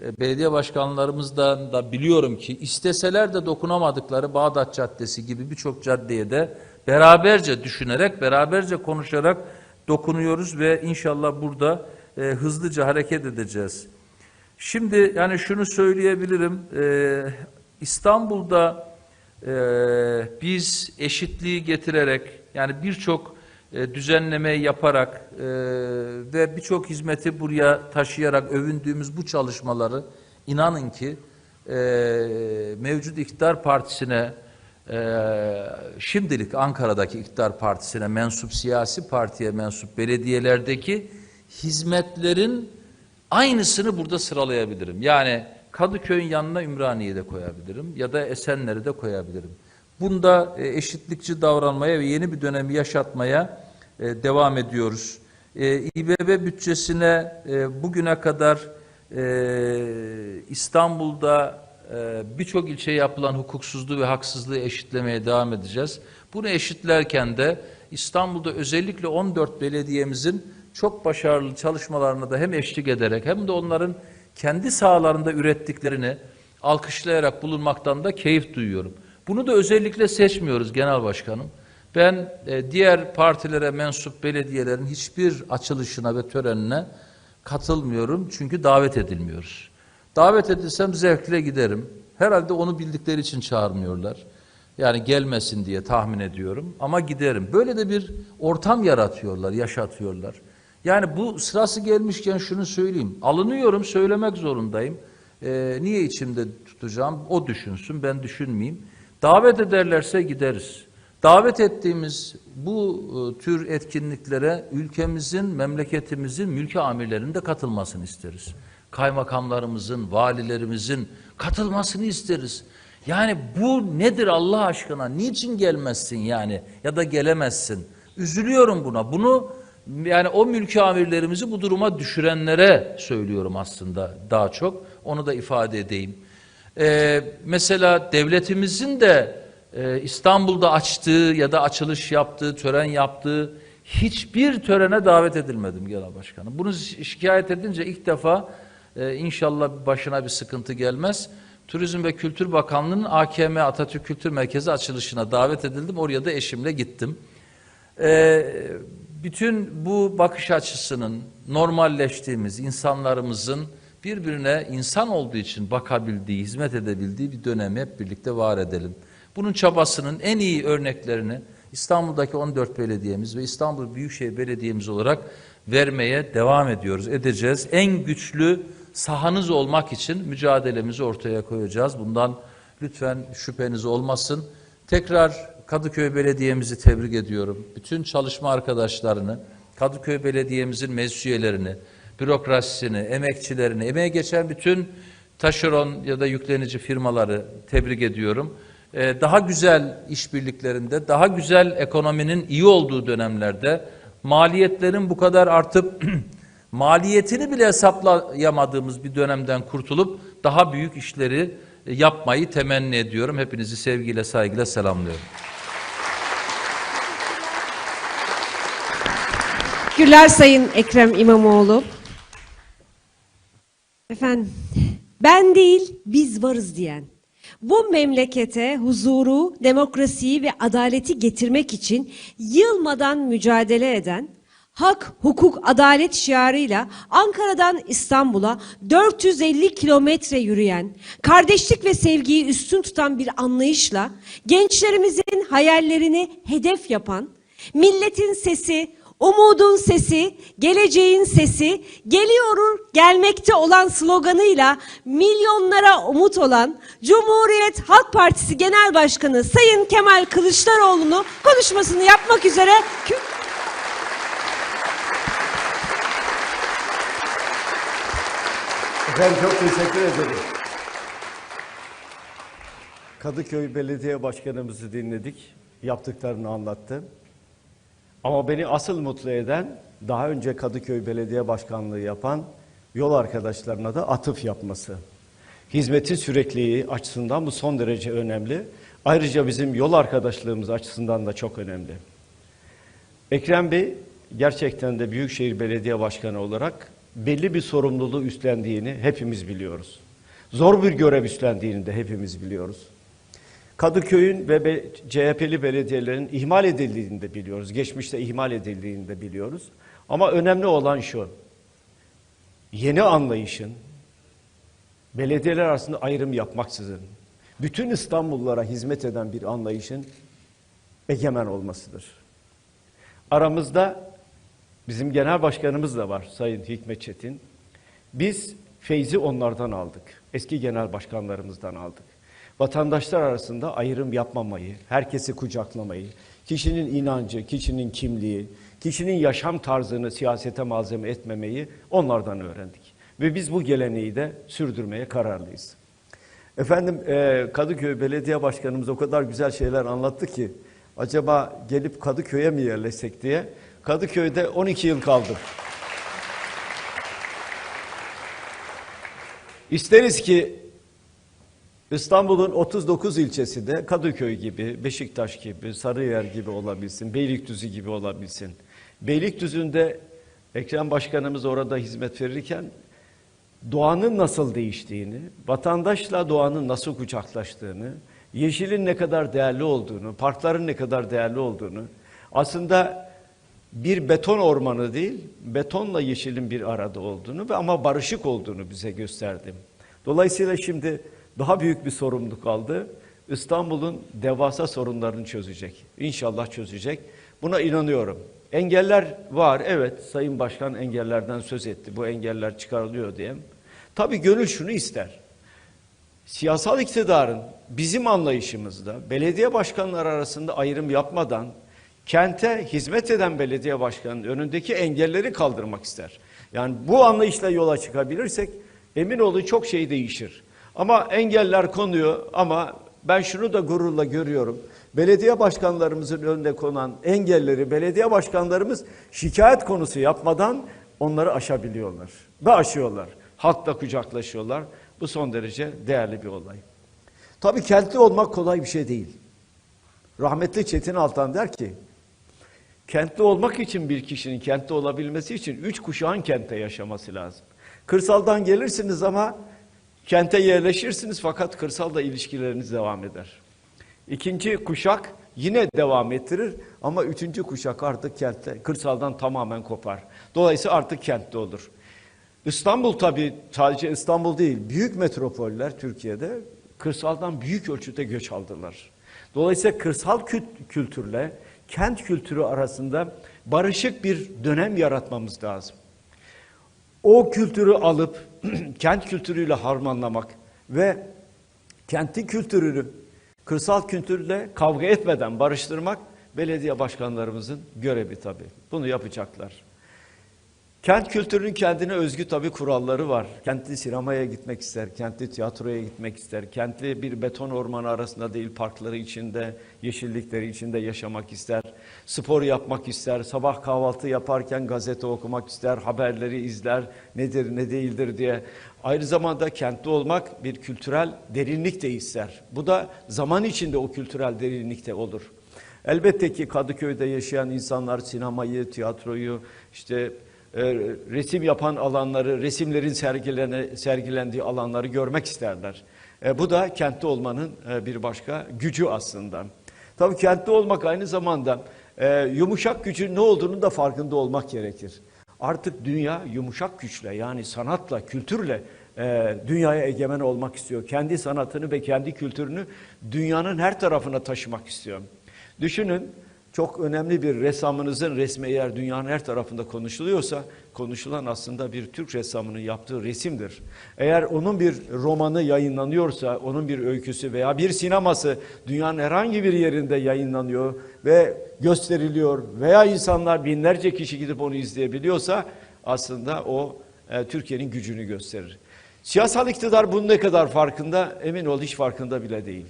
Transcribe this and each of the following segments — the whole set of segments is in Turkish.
e, belediye başkanlarımızdan da biliyorum ki isteseler de dokunamadıkları Bağdat Caddesi gibi birçok caddeye de beraberce düşünerek, beraberce konuşarak dokunuyoruz ve inşallah burada e, hızlıca hareket edeceğiz. Şimdi yani şunu söyleyebilirim, e, İstanbul'da e, biz eşitliği getirerek yani birçok e, yaparak e, ve birçok hizmeti buraya taşıyarak övündüğümüz bu çalışmaları inanın ki e, mevcut iktidar partisine e, şimdilik Ankara'daki iktidar partisine mensup siyasi partiye mensup belediyelerdeki hizmetlerin aynısını burada sıralayabilirim. Yani Kadıköy'ün yanına Ümraniye'yi de koyabilirim ya da Esenler'i de koyabilirim. Bunda eşitlikçi davranmaya ve yeni bir dönemi yaşatmaya e, devam ediyoruz. E, İBB bütçesine e, bugüne kadar e, İstanbul'da birçok ilçe yapılan hukuksuzluğu ve haksızlığı eşitlemeye devam edeceğiz. Bunu eşitlerken de İstanbul'da özellikle 14 belediyemizin çok başarılı çalışmalarına da hem eşlik ederek hem de onların kendi sahalarında ürettiklerini alkışlayarak bulunmaktan da keyif duyuyorum. Bunu da özellikle seçmiyoruz Genel Başkanım. Ben e, diğer partilere mensup belediyelerin hiçbir açılışına ve törenine katılmıyorum çünkü davet edilmiyoruz. Davet edilsem zevkle giderim. Herhalde onu bildikleri için çağırmıyorlar. Yani gelmesin diye tahmin ediyorum ama giderim. Böyle de bir ortam yaratıyorlar, yaşatıyorlar. Yani bu sırası gelmişken şunu söyleyeyim. Alınıyorum, söylemek zorundayım. Ee, niye içimde tutacağım? O düşünsün, ben düşünmeyeyim. Davet ederlerse gideriz. Davet ettiğimiz bu e, tür etkinliklere ülkemizin, memleketimizin mülki amirlerinin de katılmasını isteriz. Kaymakamlarımızın, valilerimizin katılmasını isteriz. Yani bu nedir Allah aşkına? Niçin gelmezsin yani ya da gelemezsin? Üzülüyorum buna. Bunu yani o mülki amirlerimizi bu duruma düşürenlere söylüyorum aslında daha çok. Onu da ifade edeyim. Ee, mesela devletimizin de e, İstanbul'da açtığı ya da açılış yaptığı, tören yaptığı hiçbir törene davet edilmedim Genel Başkanım. Bunu şikayet edince ilk defa e, inşallah başına bir sıkıntı gelmez. Turizm ve Kültür Bakanlığı'nın AKM Atatürk Kültür Merkezi açılışına davet edildim. Oraya da eşimle gittim. Ee, bütün bu bakış açısının normalleştiğimiz insanlarımızın birbirine insan olduğu için bakabildiği, hizmet edebildiği bir dönemi hep birlikte var edelim. Bunun çabasının en iyi örneklerini İstanbul'daki 14 belediyemiz ve İstanbul Büyükşehir Belediyemiz olarak vermeye devam ediyoruz, edeceğiz. En güçlü sahanız olmak için mücadelemizi ortaya koyacağız. Bundan lütfen şüpheniz olmasın. Tekrar Kadıköy Belediye'mizi tebrik ediyorum. Bütün çalışma arkadaşlarını, Kadıköy Belediye'mizin meclis bürokrasisini, emekçilerini, emeğe geçen bütün taşeron ya da yüklenici firmaları tebrik ediyorum. Ee, daha güzel işbirliklerinde, daha güzel ekonominin iyi olduğu dönemlerde maliyetlerin bu kadar artıp maliyetini bile hesaplayamadığımız bir dönemden kurtulup daha büyük işleri yapmayı temenni ediyorum. Hepinizi sevgiyle, saygıyla selamlıyorum. Teşekkürler Sayın Ekrem İmamoğlu. Efendim, ben değil biz varız diyen, bu memlekete huzuru, demokrasiyi ve adaleti getirmek için yılmadan mücadele eden, hak, hukuk, adalet şiarıyla Ankara'dan İstanbul'a 450 kilometre yürüyen, kardeşlik ve sevgiyi üstün tutan bir anlayışla gençlerimizin hayallerini hedef yapan, milletin sesi, Umudun sesi, geleceğin sesi, geliyor gelmekte olan sloganıyla milyonlara umut olan Cumhuriyet Halk Partisi Genel Başkanı Sayın Kemal Kılıçdaroğlu'nu konuşmasını yapmak üzere Efendim çok teşekkür ederim. Kadıköy Belediye Başkanımızı dinledik. Yaptıklarını anlattı. Ama beni asıl mutlu eden daha önce Kadıköy Belediye Başkanlığı yapan yol arkadaşlarına da atıf yapması. Hizmetin sürekliliği açısından bu son derece önemli. Ayrıca bizim yol arkadaşlığımız açısından da çok önemli. Ekrem Bey gerçekten de Büyükşehir Belediye Başkanı olarak belli bir sorumluluğu üstlendiğini hepimiz biliyoruz. Zor bir görev üstlendiğini de hepimiz biliyoruz. Kadıköy'ün ve CHP'li belediyelerin ihmal edildiğini de biliyoruz. Geçmişte ihmal edildiğini de biliyoruz. Ama önemli olan şu. Yeni anlayışın belediyeler arasında ayrım yapmaksızın bütün İstanbullulara hizmet eden bir anlayışın egemen olmasıdır. Aramızda bizim genel başkanımız da var Sayın Hikmet Çetin. Biz feyzi onlardan aldık. Eski genel başkanlarımızdan aldık. Vatandaşlar arasında ayrım yapmamayı, herkesi kucaklamayı, kişinin inancı, kişinin kimliği, kişinin yaşam tarzını siyasete malzeme etmemeyi onlardan öğrendik. Ve biz bu geleneği de sürdürmeye kararlıyız. Efendim e, Kadıköy Belediye Başkanımız o kadar güzel şeyler anlattı ki acaba gelip Kadıköy'e mi yerleşsek diye. Kadıköy'de 12 yıl kaldım. İsteriz ki İstanbul'un 39 ilçesinde Kadıköy gibi, Beşiktaş gibi, Sarıyer gibi olabilsin, Beylikdüzü gibi olabilsin. Beylikdüzü'nde Ekrem Başkanımız orada hizmet verirken doğanın nasıl değiştiğini, vatandaşla doğanın nasıl kucaklaştığını, yeşilin ne kadar değerli olduğunu, parkların ne kadar değerli olduğunu, aslında bir beton ormanı değil, betonla yeşilin bir arada olduğunu ve ama barışık olduğunu bize gösterdi. Dolayısıyla şimdi daha büyük bir sorumluluk aldı. İstanbul'un devasa sorunlarını çözecek. İnşallah çözecek. Buna inanıyorum. Engeller var. Evet Sayın Başkan engellerden söz etti. Bu engeller çıkarılıyor diye. Tabii gönül şunu ister. Siyasal iktidarın bizim anlayışımızda belediye başkanları arasında ayrım yapmadan kente hizmet eden belediye başkanının önündeki engelleri kaldırmak ister. Yani bu anlayışla yola çıkabilirsek emin olun çok şey değişir. Ama engeller konuyor ama ben şunu da gururla görüyorum. Belediye başkanlarımızın önünde konan engelleri belediye başkanlarımız şikayet konusu yapmadan onları aşabiliyorlar. Ve aşıyorlar. Halkla kucaklaşıyorlar. Bu son derece değerli bir olay. Tabii kentli olmak kolay bir şey değil. Rahmetli Çetin Altan der ki, kentli olmak için bir kişinin kentli olabilmesi için üç kuşağın kentte yaşaması lazım. Kırsaldan gelirsiniz ama kente yerleşirsiniz fakat kırsalda ilişkileriniz devam eder. İkinci kuşak yine devam ettirir ama üçüncü kuşak artık kentte, kırsaldan tamamen kopar. Dolayısıyla artık kentte olur. İstanbul tabii sadece İstanbul değil, büyük metropoller Türkiye'de kırsaldan büyük ölçüde göç aldılar. Dolayısıyla kırsal kült- kültürle kent kültürü arasında barışık bir dönem yaratmamız lazım. O kültürü alıp kent kültürüyle harmanlamak ve kenti kültürünü kırsal kültürle kavga etmeden barıştırmak belediye başkanlarımızın görevi tabii. Bunu yapacaklar. Kent kültürünün kendine özgü tabii kuralları var. Kentli sinemaya gitmek ister, kentli tiyatroya gitmek ister, kentli bir beton ormanı arasında değil parkları içinde, yeşillikleri içinde yaşamak ister, spor yapmak ister, sabah kahvaltı yaparken gazete okumak ister, haberleri izler, nedir ne değildir diye. Aynı zamanda kentli olmak bir kültürel derinlik de ister. Bu da zaman içinde o kültürel derinlikte olur. Elbette ki Kadıköy'de yaşayan insanlar sinemayı, tiyatroyu, işte e, resim yapan alanları, resimlerin sergilendiği alanları görmek isterler. E, bu da kentte olmanın e, bir başka gücü aslında. Tabii kentte olmak aynı zamanda e, yumuşak gücün ne olduğunu da farkında olmak gerekir. Artık dünya yumuşak güçle yani sanatla, kültürle e, dünyaya egemen olmak istiyor. Kendi sanatını ve kendi kültürünü dünyanın her tarafına taşımak istiyor. Düşünün çok önemli bir ressamınızın resmi eğer dünyanın her tarafında konuşuluyorsa konuşulan aslında bir Türk ressamının yaptığı resimdir. Eğer onun bir romanı yayınlanıyorsa, onun bir öyküsü veya bir sineması dünyanın herhangi bir yerinde yayınlanıyor ve gösteriliyor veya insanlar binlerce kişi gidip onu izleyebiliyorsa aslında o e, Türkiye'nin gücünü gösterir. Siyasal iktidar bunun ne kadar farkında emin ol hiç farkında bile değil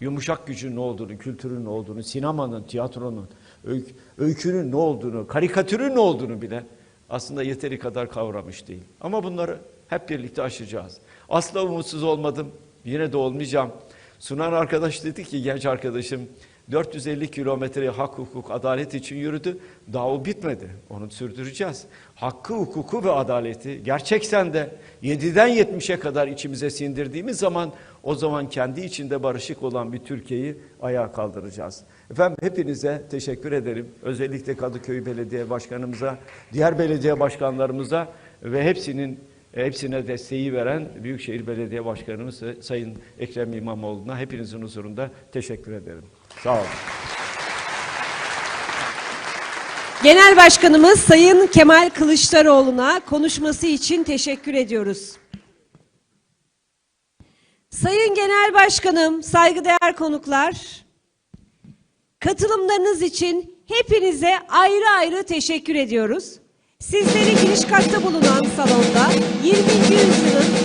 yumuşak gücün ne olduğunu, kültürün ne olduğunu, sinemanın, tiyatronun, öykü, öykünün ne olduğunu, karikatürün ne olduğunu bile aslında yeteri kadar kavramış değil. Ama bunları hep birlikte aşacağız. Asla umutsuz olmadım, yine de olmayacağım. Sunan arkadaş dedi ki, genç arkadaşım, 450 kilometre hak, hukuk, adalet için yürüdü. Daha o bitmedi. Onu sürdüreceğiz. Hakkı, hukuku ve adaleti gerçekten de 7'den 70'e kadar içimize sindirdiğimiz zaman o zaman kendi içinde barışık olan bir Türkiye'yi ayağa kaldıracağız. Efendim hepinize teşekkür ederim. Özellikle Kadıköy Belediye Başkanımıza, diğer belediye başkanlarımıza ve hepsinin hepsine desteği veren Büyükşehir Belediye Başkanımız Sayın Ekrem İmamoğlu'na hepinizin huzurunda teşekkür ederim. Sağ olun. Genel Başkanımız Sayın Kemal Kılıçdaroğlu'na konuşması için teşekkür ediyoruz. Sayın Genel Başkanım, saygıdeğer konuklar, katılımlarınız için hepinize ayrı ayrı teşekkür ediyoruz. Sizleri giriş katta bulunan salonda 20. yüzyılın